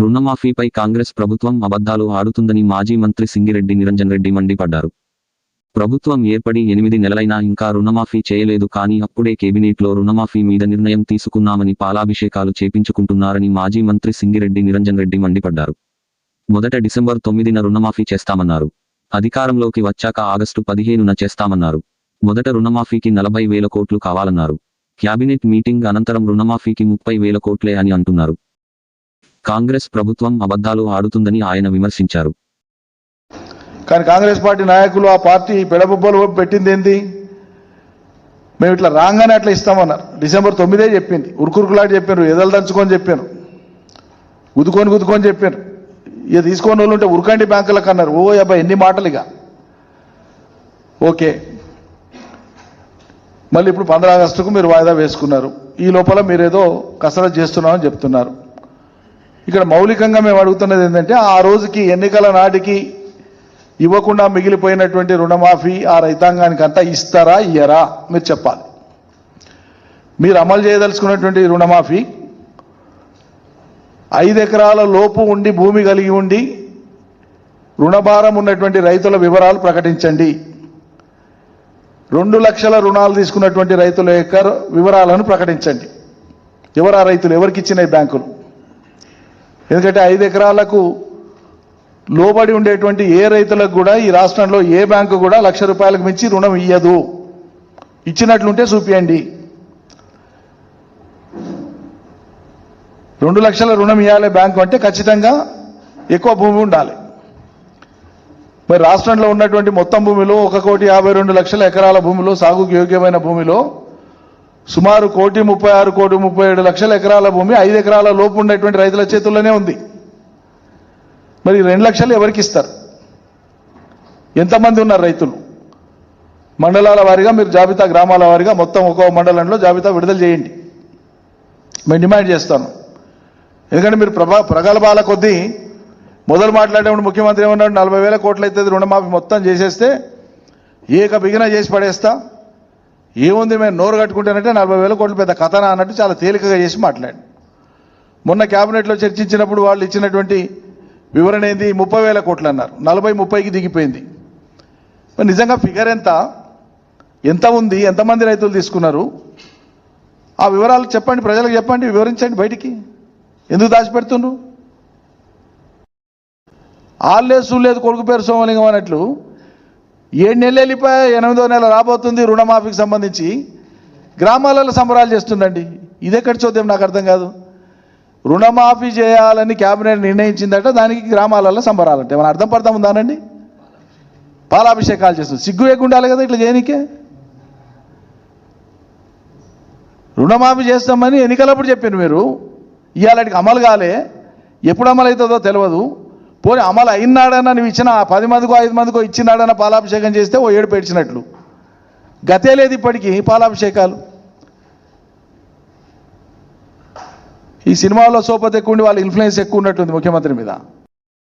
రుణమాఫీపై కాంగ్రెస్ ప్రభుత్వం అబద్ధాలు ఆడుతుందని మాజీ మంత్రి సింగిరెడ్డి నిరంజన్ రెడ్డి మండిపడ్డారు. ప్రభుత్వం ఏర్పడి ఎనిమిది నెలలైనా ఇంకా రుణమాఫీ చేయలేదు కానీ అప్పుడే కేబినెట్లో రుణమాఫీ మీద నిర్ణయం తీసుకున్నామని పాలాభిషేకాలు చేపించుకుంటున్నారని మాజీ మంత్రి సింగిరెడ్డి నిరంజన్ రెడ్డి మండిపడ్డారు. మొదట డిసెంబర్ తొమ్మిదిన రుణమాఫీ చేస్తామన్నారు. అధికారంలోకి వచ్చాక ఆగస్టు పదిహేనున చేస్తామన్నారు. మొదట రుణమాఫీకి నలభై వేల కోట్లు కావాలన్నారు. క్యాబినెట్ మీటింగ్ అనంతరం రుణమాఫీకి ముప్పై వేల కోట్లే అని అంటున్నారు. కాంగ్రెస్ ప్రభుత్వం అబద్ధాలు ఆడుతుందని ఆయన విమర్శించారు. కానీ కాంగ్రెస్ పార్టీ నాయకులు ఆ పార్టీ పెడబొబ్బలు పెట్టింది ఏంది? మేము ఇట్లా రాగానే అట్లా ఇస్తామన్నారు. డిసెంబర్ తొమ్మిదే చెప్పింది. ఉరుకురుకులాడి చెప్పారు ఎదలు దంచుకొని చెప్పాను గుద్దుకొని గుద్దుకొని చెప్పారు. ఇక తీసుకొని వాళ్ళు ఉంటే ఉరకండి బ్యాంకులకు అన్నారు ఓ అబ్బాయి ఎన్ని మాటలు ఇక. ఓకే. మళ్ళీ ఇప్పుడు పంద్రా ఆగస్టుకు మీరు వాయిదా వేసుకున్నారు. ఈ లోపల మీరేదో కసరత్ చేస్తున్నామని చెప్తున్నారు. ఇక్కడ మౌలికంగా మేము అడుగుతున్నది ఏంటంటే ఆ రోజుకి ఎన్నికల నాటికి ఇవ్వకుండా మిగిలిపోయినటువంటి రుణమాఫీ ఆ రైతాంగానికి అంతా ఇస్తారా ఇయ్యరా? మీరు చెప్పాలి. మీరు అమలు చేయదలుచుకున్నటువంటి రుణమాఫీ ఐదు ఎకరాల లోపు ఉండి భూమి కలిగి ఉండి రుణభారం ఉన్నటువంటి రైతుల వివరాలు ప్రకటించండి. రెండు లక్షల రుణాలు తీసుకున్నటువంటి రైతుల యొక్క వివరాలను ప్రకటించండి. ఎవరు ఆ రైతులు? ఎవరికి ఇచ్చినాయి బ్యాంకులు? ఎందుకంటే ఐదు ఎకరాలకు లోబడి ఉండేటువంటి ఏ రైతులకు కూడా ఈ రాష్ట్రంలో ఏ బ్యాంకు కూడా లక్ష రూపాయలకు మించి రుణం ఇయ్యదు. ఇచ్చినట్లుంటే చూపియండి. రెండు లక్షల రుణం ఇవ్వాలి బ్యాంకు అంటే ఖచ్చితంగా ఎక్కువ భూమి ఉండాలి. మరి రాష్ట్రంలో ఉన్నటువంటి మొత్తం భూమిలో ఒక కోటి యాభై రెండు లక్షల ఎకరాల భూమిలో సాగుకు యోగ్యమైన భూమిలో సుమారు కోటి ముప్పై ఆరు కోటి ముప్పై ఏడు లక్షల ఎకరాల భూమి ఐదు ఎకరాల లోపు ఉండేటువంటి రైతుల చేతుల్లోనే ఉంది. మరి రెండు లక్షలు ఎవరికి ఇస్తారు? ఎంతమంది ఉన్నారు రైతులు? మండలాల వారీగా మీరు జాబితా గ్రామాల వారీగా మొత్తం ఒక్కో మండలంలో జాబితా విడుదల చేయండి. మేము డిమాండ్ చేస్తాను. ఎందుకంటే మీరు ప్రభా ప్రగల్భాల కొద్దీ మొదలు మాట్లాడేప్పుడు ముఖ్యమంత్రి ఏమన్నాడు నలభై వేల కోట్లు అవుతుంది రుణమాఫీ మొత్తం చేసేస్తే ఏక బిగిన చేసి పడేస్తా. ఏముంది మేము నోరు కట్టుకుంటానంటే నలభై వేల కోట్లు పెద్ద కథన అన్నట్టు చాలా తేలికగా చేసి మాట్లాడి మొన్న క్యాబినెట్లో చర్చించినప్పుడు వాళ్ళు ఇచ్చినటువంటి వివరణ ఏంది? ముప్పై వేల కోట్లు అన్నారు. నలభై ముప్పైకి దిగిపోయింది. మరి నిజంగా ఫిగర్ ఎంత? ఎంత ఉంది? ఎంతమంది రైతులు తీసుకున్నారు? ఆ వివరాలు చెప్పండి ప్రజలకు చెప్పండి వివరించండి బయటికి. ఎందుకు దాచిపెడుతుండ్రు? ఆళ్ళే లేదు కొడుకు పేరు సోమలింగం అన్నట్లు ఏడు నెలలు వెళ్ళిపోయా ఎనిమిదో నెల రాబోతుంది రుణమాఫీకి సంబంధించి. గ్రామాలలో సంబరాలు చేస్తుండండి ఇదెక్కడి చూద్దాం నాకు అర్థం కాదు. రుణమాఫీ చేయాలని కేబినెట్ నిర్ణయించిందట దానికి గ్రామాలలో సంబరాలంటే. ఏమైనా అర్థం పడతాం ఉందానండి పాలాభిషేకాలు చేస్తుంది. సిగ్గు లేకుండా ఉండాలి కదా ఇట్లా చేయనికే? రుణమాఫీ చేస్తామని ఎన్నికలప్పుడు చెప్పారు మీరు. ఇవాళకి అమలు కాలే. ఎప్పుడు అమలు అవుతుందో తెలియదు. పోనీ అమలు అయినాడన్న నువ్వు ఇచ్చిన పది మందికో ఐదు మందికో ఇచ్చినాడన్న పాలాభిషేకం చేస్తే ఓ ఏడు పెడిచినట్లు. గతే లేదు ఇప్పటికీ పాలాభిషేకాలు. ఈ సినిమాలో సోపతి ఎక్కువ ఉండి వాళ్ళ ఇన్ఫ్లుయెన్స్ ఎక్కువ ఉన్నట్టుంది ముఖ్యమంత్రి మీద.